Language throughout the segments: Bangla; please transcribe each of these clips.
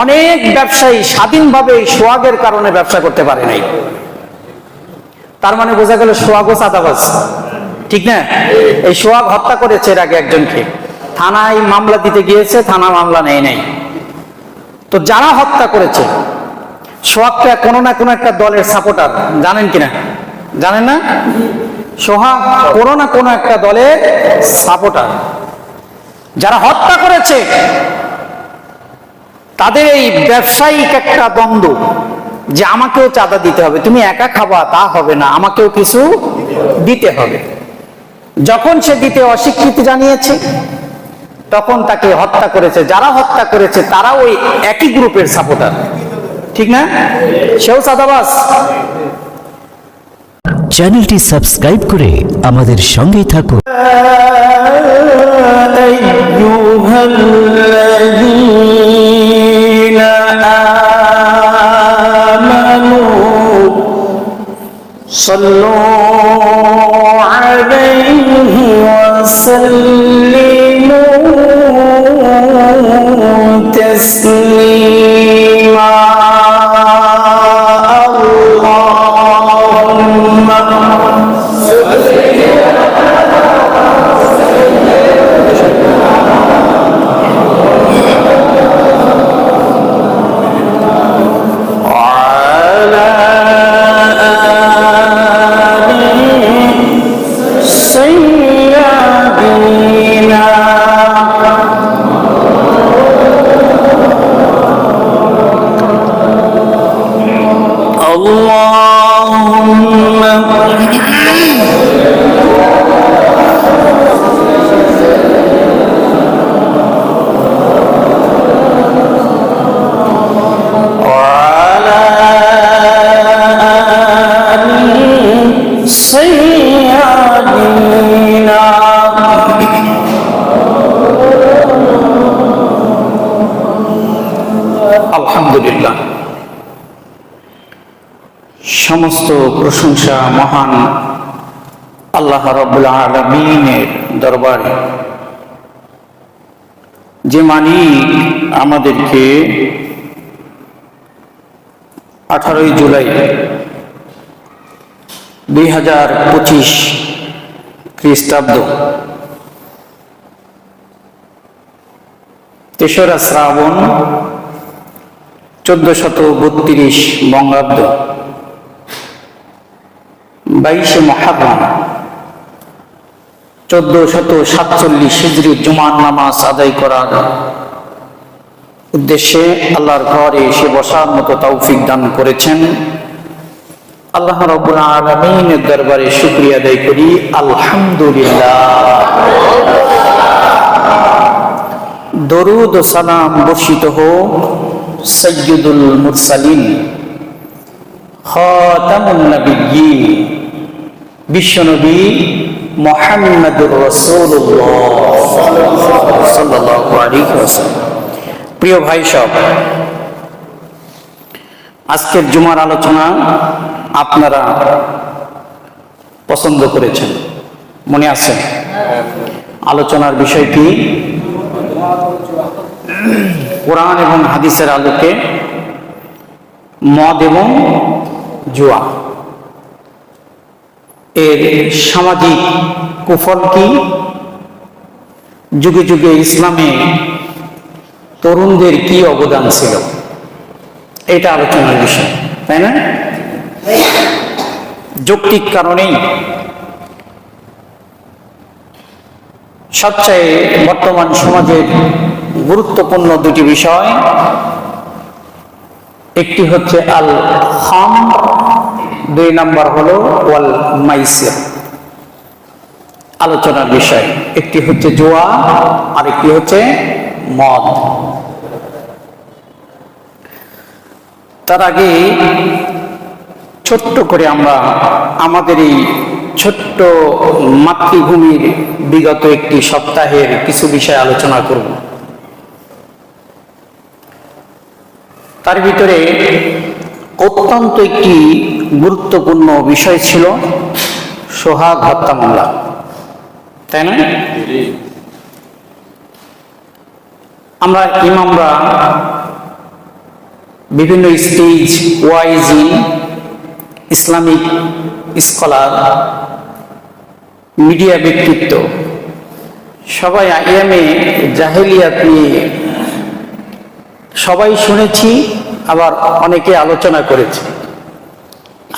অনেক ব্যবসায়ী স্বাধীনভাবে সোয়াগের কারণে ব্যবসা করতে পারে নাই। তার মানে বোঝা গেল সোয়াগও চাঁদাবাজ। ঠিক না? এই সোয়াগ হত্যা করেছে এর আগে একজনকে। থানায় মামলা দিতে গিয়েছে, থানা মামলা নেয় নাই। তো যারা হত্যা করেছে সোহাগটা কোনো না কোনো একটা দলের সাপোর্টার জানেন কিনা জানেন না? সোহাগ কোনো না কোনো একটা দলের সাপোর্টার যারা হত্যা করেছে তাদের এই ব্যবসায়িক একটা দ্বন্দ্ব যে আমাকেও চাঁদা দিতে হবে তুমি একা খাবা তা হবে না আমাকেও কিছু দিতে হবে যখন সে দিতে অস্বীকৃতি জানিয়েছে তখন তাকে হত্যা করেছে যারা হত্যা করেছে তারা ওই একই গ্রুপের সাপোর্টার ঠিক না সেও চাঁদাবাস চ্যানেলটি সাবস্ক্রাইব করে আমাদের সঙ্গেই থাকুন صلوا سيدنا সমস্ত প্রশংসা মহান আল্লাহ রব্বুল আলমিনের দরবারে। যে মালিক আমাদেরকে আঠারোই জুলাই দুই হাজার পঁচিশ খ্রিস্টাব্দ তেসরা শ্রাবণ চোদ্দ শত বত্রিশ বঙ্গাব্দ বাইশে মহারম চোদ্দ শত সাতচল্লিশ হিজড়ি জুমার নামাজ আদায় করার উদ্দেশ্যে আল্লাহর ঘরে এসে বসার মতো তৌফিক দান করেছেন। আল্লাহ আলমিনের দরবারে শুক্রিয়া আদায় করি। আলহামদুলিল্লাহ। দরুদ ও সালাম বর্ষিত হোক সৈয়দুল মুরসালিন, খাতামুন নবিয়্যিন। বিশ্বনবী মোহাম্মদুর প্রিয় ভাই সব, আজকের জুমার আলোচনা আপনারা পছন্দ করেছেন, মনে আছে? আলোচনার বিষয়টি কোরআন এবং হাদিসের আলোকে মদ এবং জুয়া। এর সামাজিক কুফল কি? যুগে যুগে ইসলামে তরুণদের কি অবদান ছিল? এটা আলোচনার বিষয়, তাই না? যৌক্তিক কারণেই সবচেয়ে বর্তমান সমাজের গুরুত্বপূর্ণ দুটি বিষয়, একটি হচ্ছে আল হাম দুই নাম্বার হলো ওয়াল মাইসির। আলোচনার বিষয়, একটি হচ্ছে জোয়া আর একটি হচ্ছে মদ। তার আগে ছোট্ট করে আমরা আমাদের এই ছোট্ট মাতৃভূমির বিগত একটি সপ্তাহের কিছু বিষয় আলোচনা করব। তার ভিতরে অত্যন্ত একটি গুরুত্বপূর্ণ বিষয় ছিল সোহাগ হত্যা মামলা। তাই না? আমরা ইমামরা বিভিন্ন স্টেজ ওয়াইজি ইসলামিক স্কলার মিডিয়া ব্যক্তিত্ব সবাই আইএমএ জাহেলিয়াত নিয়ে সবাই শুনেছি আবার অনেকে আলোচনা করেছে।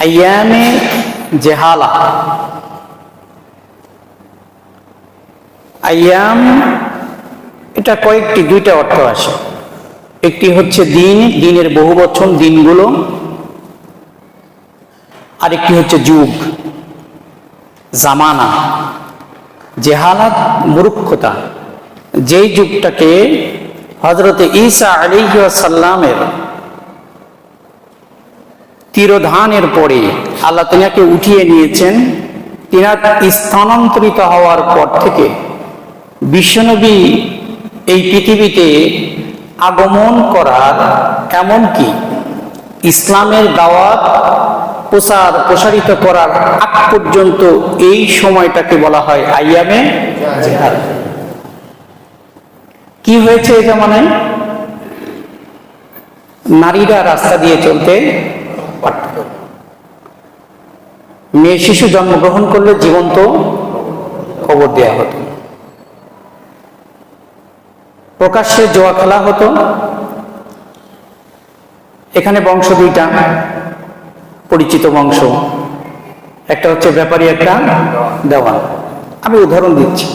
আইয়ামে জেহালা। আইয়াম, এটা কয়েকটি, দুইটা অর্থ আসে। একটি হচ্ছে দিন, দিনের বহু বচন, দিনগুলো। আরেকটি হচ্ছে যুগ, জামানা। জেহালাত মূর্খতা। যেই যুগটাকে হজরতে ঈসা আলিহাসাল্লামের তিরোধানের পরে আল্লাহ তিনাকে উঠিয়ে নিয়েছেন। তিনার স্থানান্তরিত হওয়ার পর থেকে বিশ্বনবী এই পৃথিবীতে আগমন করার এমনকি ইসলামের দাওয়াত প্রচার প্রসারিত করার আগ পর্যন্ত এই সময়টাকে বলা হয় আইয়ামে কি হয়েছে এটা মানে নারীরা রাস্তা দিয়ে চলতে মেয়ে শিশু জন্মগ্রহণ করলে জীবন্ত খবর দেয়া হতো। প্রকাশ্যে জোয়া খেলা হতো। এখানে বংশ দুইটা, পরিচিত বংশ। একটা হচ্ছে ব্যাপারী, একটা দেওয়ান। আমি উদাহরণ দিচ্ছি।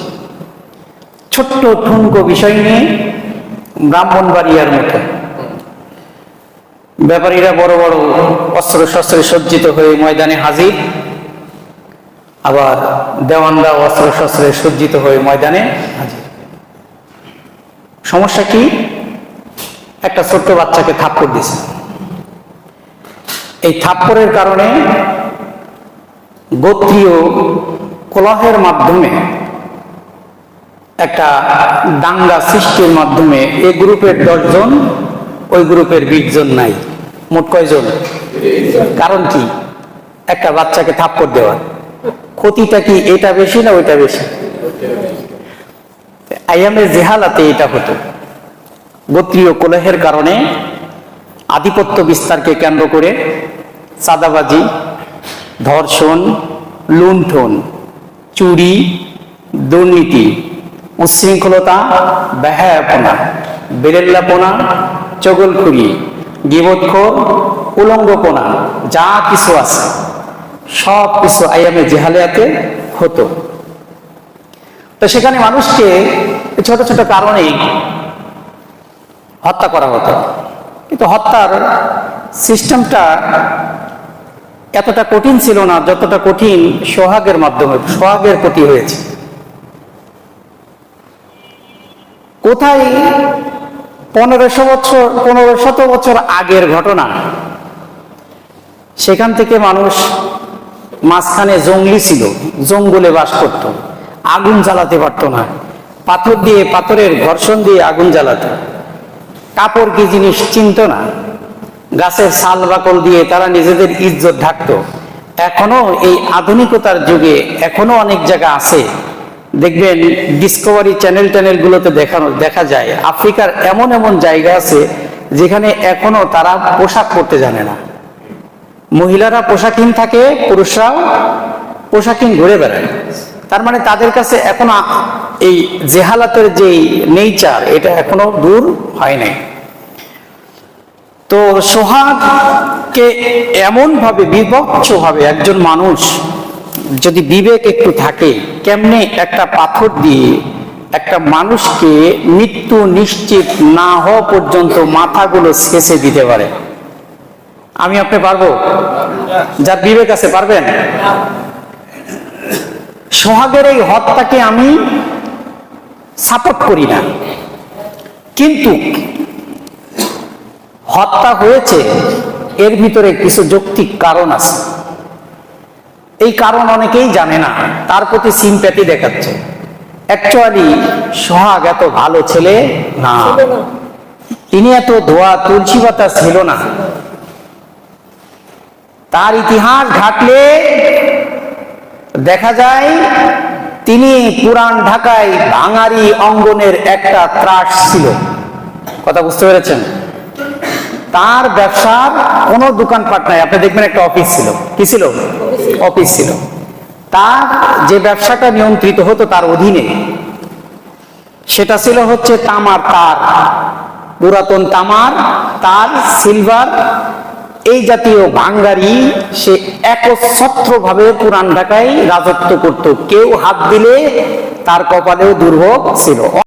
ছোট্ট, ঠুনকো বিষয় নিয়ে ব্রাহ্মণবাড়িয়ার মতো। ব্যাপারীরা বড় বড় অস্ত্র শস্ত্রে সজ্জিত হয়ে ময়দানে হাজির। আবার দেওয়ানরা অস্ত্র শস্ত্রে সজ্জিত হয়ে ময়দানে হাজির। সমস্যা কি? একটা ছোট্ট বাচ্চাকে থাপ্পড় দিয়েছে। এই থাপ্পড়ের কারণে গোত্রীয় কলহের মাধ্যমে একটা দাঙ্গা সৃষ্টির মাধ্যমে এই গ্রুপের দশজন, ওই গ্রুপের বিশ জন নাই। মোট কয়জন? কারণ কি? একটা বাচ্চাকে থাপ্পড় দেওয়া। ক্ষতিটা কি এটা বেশি না ওইটা বেশি? আইয়ামের জেহালাতে এটা হতো। গোত্রীয় কলহের কারণে আধিপত্য বিস্তারকে কেন্দ্র করে চাঁদাবাজি, ধর্ষণ, লুণ্ঠন, চুরি, দুর্নীতি, উচ্ছৃঙ্খলতা ব্যাহায়াপনা বেরেল্লাপনা, চগলখুরি গিবৎখোর উলঙ্গপনা, যা কিছু আছে। সব কিছু আইয়ামে জেহালিয়াতে হতো। তো সেখানে মানুষকে ছোট ছোট কারণেই হত্যা করা হতো। কিন্তু হত্যার সিস্টেমটা এতটা কঠিন ছিল না, যতটা কঠিন সোহাগের মাধ্যমে, সোহাগের প্রতি হয়েছে। কোথায় পনেরোশো বছর, পনেরো শত বছর আগের ঘটনা, সেখান থেকে মানুষ মাঝখানে জঙ্গলি ছিল, জঙ্গলে বাস করত। আগুন জ্বালাতে পারত না। পাথর দিয়ে পাথরের ঘর্ষণ দিয়ে আগুন জ্বালাত। কাপড় কি জিনিস চিনত না? গাছের সাল বাকল দিয়ে তারা নিজেদের ইজ্জত ঢাকত। এখনও এই আধুনিকতার যুগে এখনও অনেক জায়গা আছে। দেখবেন ডিসকভারি চ্যানেল ট্যানেলগুলোতে দেখানো, দেখা যায়, আফ্রিকার এমন এমন জায়গা আছে, যেখানে এখনও তারা পোশাক পরতে জানে না। মহিলারা পোশাকহীন থাকে পুরুষরাও পোশাকহীন ঘুরে বেড়ায়। তার মানে তাদের কাছে এখনও এই জেহালাতের যে নেচার এটা এখনও দূর হয় নাই। তো সোহাগকে এমন ভাবে বিভৎস ভাবে একজন মানুষ যদি বিবেক একটু থাকে, কেমনে একটা পাথর দিয়ে একটা মানুষকে মৃত্যু নিশ্চিত না হওয়া পর্যন্ত মাথাগুলো ছেঁচে দিতে পারে? আমি আপনি পারব? যার বিবেক আছে পারবেন? সোহাগের এই হত্যাকে আমি সাপোর্ট করি না। কিন্তু হত্যা হয়েছে এর ভিতরে কিছু যৌক্তিক কারণ আছে। এই কারণ অনেকেই জানে না তার প্রতি সিম্প্যাথি দেখাচ্ছে। অ্যাকচুয়ালি সোহাগ এত ভালো ছেলে না। তিনি এত ধোয়া তুলসী পাতা ছিল না। তার ইতিহাস ঘাটলে দেখা যায়, তিনি পুরান ঢাকায় ভাঙারি অঙ্গনের একটা ত্রাস ছিল। কথা বুঝতে পেরেছেন? তার ব্যবসার কোনো দোকানপাট নাই। আপনি দেখবেন একটা অফিস ছিল। কি ছিল? অফিস ছিল। তার যে ব্যবসাটা নিয়ন্ত্রিত হতো তার অধীনে, সেটা ছিল হচ্ছে তামার তার। পুরাতন তামার, তার সিলভার এই জাতীয় ভাঙ্গারি সে একচ্ছত্র ভাবে পুরান ঢাকায় রাজত্ব করত। কেউ হাত দিলে তার কপালেও দুর্ভোগ ছিল।